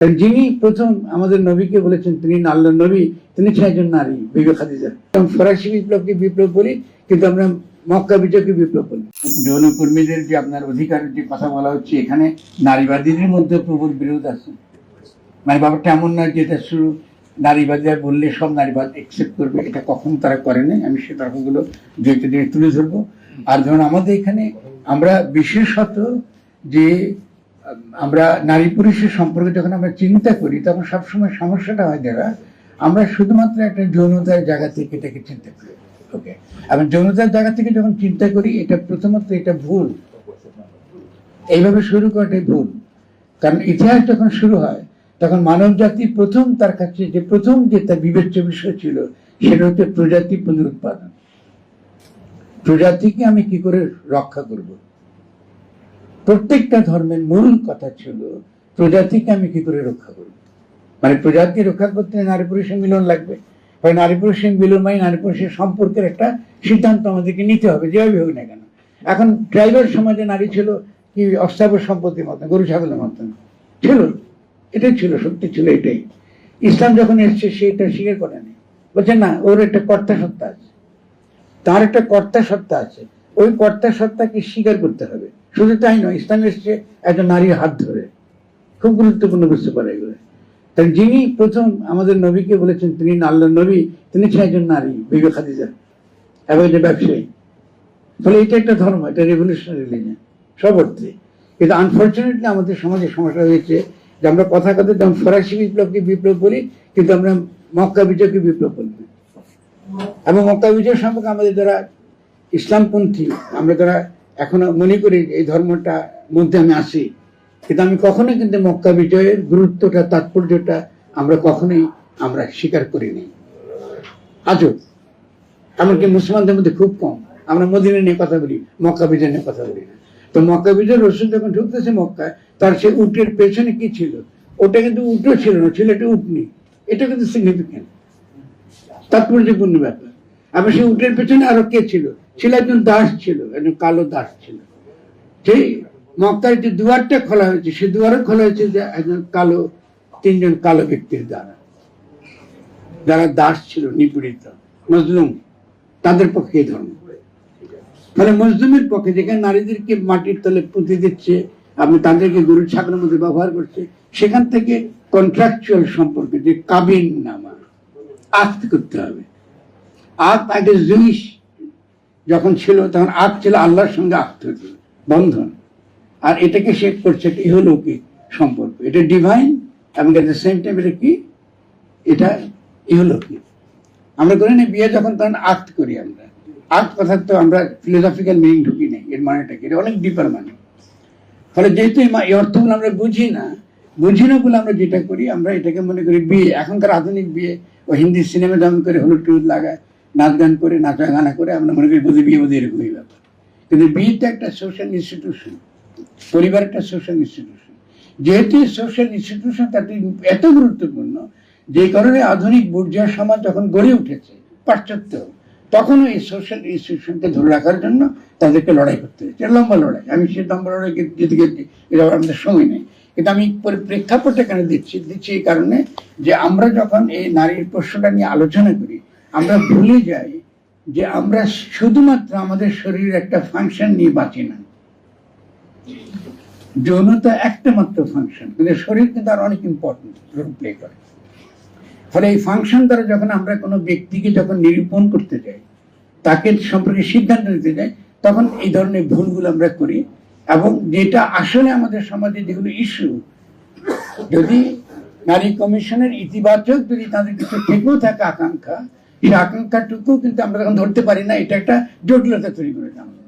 যিনি প্রথম আমাদের নবীকে বলেছেন, তিনি আল্লাহ নবী, তিনি ছিলেন একজন নারী, বিবে খাদিজা। এবং ফরাসি বিপ্লবকে বিপ্লব বলি, কিন্তু আমরা মক্কা বিজয়কে বিপ্লব বলি। যৌন কর্মীদের যে আপনার অধিকারের যে কথা বলা হচ্ছে, এখানে নারীবাদীদের মধ্যে প্রবল বিরোধ আছে। মানে ব্যাপারটা এমন নয় যে এটা শুরু নারীবাদীরা বললে সব নারীবাদ একসেপ্ট করবে, এটা কখন তারা করে করেনি আমি সে তর্কগুলো দু একটা জিনিস তুলে ধরবো। আর ধরুন আমাদের এখানে আমরা বিশেষত যে আমরা নারী পুরুষের সম্পর্কে যখন আমরা চিন্তা করি, তখন সবসময় সমস্যাটা হয় যারা আমরা শুধুমাত্র একটা যৌনতার জায়গা থেকে এটাকে চিন্তা করি। ওকে এবং যৌনতার জায়গা থেকে যখন চিন্তা করি, এটা প্রথমত এটা ভুল। এইভাবে শুরু করাটাই ভুল। কারণ ইতিহাস যখন শুরু হয়, তখন মানব জাতি প্রথম তার কাছে যে প্রথম যে তার বিবেচ্য বিষয় ছিল, সেটা হচ্ছে প্রজাতি পুনরুৎপাদন। প্রজাতিকে আমি কি করে রক্ষা করব? প্রত্যেকটা ধর্মের মূল কথা ছিল, প্রজাতিকে আমি কি করে রক্ষা করব? মানে প্রজাতি রক্ষা করতে নারী পুরুষের মিলন লাগবে। হয় নারী পুরুষের মিলন মানে নারী পুরুষের সম্পর্কের একটা সিদ্ধান্ত আমাদেরকে নিতে হবে, যেভাবে হোক না কেন। এখন ট্রাইবাল সমাজে নারী ছিল কি অস্থাবর সম্পত্তির মতন, গরু, ছাগলের মতন। ছিল, এটাই ছিল, সত্যি ছিল এটাই। ইসলাম যখন এসছে, সে এটা স্বীকার করেনি। বলছে, না, ওর একটা কর্তা সত্তা আছে। তার একটা কর্তা সত্তা আছে। ওই কর্তা সত্তাকে স্বীকার করতে হবে। শুধু তাই নয়, ইসলাম এসছে একজন নারীর হাত ধরে। খুব গুরুত্বপূর্ণ বুঝতে পারে এগুলো। তাই যিনি প্রথম আমাদের নবীকে বলেছেন, তিনি আল্লাহ নবী, তিনি ছিলেন একজন নারী, বিবে খাদিজা, এবং যে ব্যবসায়ী। ফলে এটা একটা ধর্ম, এটা রেভলিউশনারি রিলিজন সব অর্থে। কিন্তু আনফর্চুনেটলি আমাদের সমাজে সমস্যা হয়েছে যে আমরা কথা কথা যেমন ফরাসি বিপ্লবকে বিপ্লব বলি, কিন্তু আমরা মক্কা বিজয়কে বিপ্লব বলি। এবং মক্কা বিজয় সম্পর্কে আমাদের যারা ইসলামপন্থী, আমরা যারা এখনও মনে করি এই ধর্মটা মধ্যে আমি আসি কিন্তু আমি কখনোই কিন্তু মক্কা বিজয়ের গুরুত্বটা, তাৎপর্যটা আমরা কখনোই আমরা স্বীকার করিনি। আজও, এমনকি মুসলমানদের মধ্যে খুব কম। আমরা মদিনা নিয়ে কথা বলি, মক্কা বিজয় নিয়ে কথা বলি না। তো মক্কা বিজয় রসুল যখন ঢুকতেছে মক্কায়, তার সে উটের পেছনে কি ছিল? ওটা কিন্তু উটও ছিল না, ছিল একটা উটনি। এটা কিন্তু সিগনিফিকেন্ট তাৎপর্যপূর্ণ ব্যাপার। আবার সেই উটের পেছনে আরও কে ছিল? ছিল একজন দাস ছিল, একজন কালো দাস ছিল। সেই মক্কার যে দুয়ারটা খোলা হয়েছে, সে দুয়ারও খোলা হয়েছে যে একজন কালো, তিনজন কালো ব্যক্তির দ্বারা। যারা দাস ছিল, নিপীড়িত, মজলুম, তাদের পক্ষে এই ধর্ম। মানে মজলুমের পক্ষে যেখানে নারীদেরকে মাটির তলে পুঁতে দিচ্ছে, আপনি তাদেরকে গরু ছাগলের মধ্যে ব্যবহার করছে, সেখান থেকে কন্ট্রাকচুয়াল সম্পর্কে যে কাবিন নামা আক্ত করতে হবে। আক আগে জিনিস যখন ছিল, তখন আক ছিল আল্লাহর সঙ্গে হতো বন্ধন। আর এটাকে সে করছে? একটা ইহলৌকিক সম্পর্ক। এটা ডিভাইন এবং এট দ্য সেম টাইম এটা কি? এটা ইহলৌকিক। আমরা করি না বিয়ে যখন তখন আক্ত করি আমরা। আক্ত কথা তো আমরা ফিলোসফিক্যাল মিনিং ঢুকি নেই, এর মানেটা কি? এটা অনেক ডিপার মানে। ফলে যেহেতু এই অর্থগুলো আমরা বুঝি না বুঝি না বলে আমরা যেটা করি, আমরা এটাকে মনে করি বিয়ে। এখনকার আধুনিক বিয়ে, ও হিন্দি সিনেমা যেমন করে হলুদ টুলুদ লাগায় নাচ গান করে নাচা গানা করে, আমরা মনে করি বোধহয় বিয়ে বোধহয় এরকমই ব্যাপার। কিন্তু বিয়েটা একটা সোশ্যাল ইনস্টিটিউশন পরিবার একটা সোশ্যাল ইনস্টিটিউশন যেহেতু সোশ্যাল ইনস্টিটিউশন তাতে এত গুরুত্বপূর্ণ, যে কারণে আধুনিক বুর্জা সমাজ যখন গড়ে উঠেছে, পাশ্চাত্য তখন এই সোশ্যাল ইনস্টিটিউশনকে ধরে রাখার জন্য তাদেরকে লড়াই করতে হয়েছে। লম্বা লড়াই। আমি সে লম্বা লড়াই যেতে গেছি এটা আমাদের সময় নেই। কিন্তু আমি পরি- প্রেক্ষাপটটা কেন দিচ্ছি দিচ্ছি এই কারণে যে আমরা যখন এই নারীর প্রশ্নটা নিয়ে আলোচনা করি আমরা ভুলে যাই যে আমরা শুধুমাত্র আমাদের শরীরের একটা ফাংশন নিয়ে বাঁচি না। যৌনতা একটা মাত্র ফাংশন কিন্তু শরীর কিন্তু আর অনেক ইম্পর্টেন্ট রোল প্লে করে। ফলে এই ফাংশন দ্বারা যখন আমরা কোনো ব্যক্তিকে যখন নিরূপণ করতে যাই, তাকে সম্পর্কে সিদ্ধান্ত নিতে যাই, তখন এই ধরনের ভুলগুলো আমরা করি এবং যেটা আসলে আমাদের সমাজে যেগুলো ইস্যু যদি নারী কমিশনের ইতিবাচক যদি তাদের কিছু থেকেও থাকে আকাঙ্ক্ষা সেই আকাঙ্ক্ষাটুকু কিন্তু আমরা তখন ধরতে পারি না, এটা একটা জটিলতা তৈরি করে দেয় আমাদের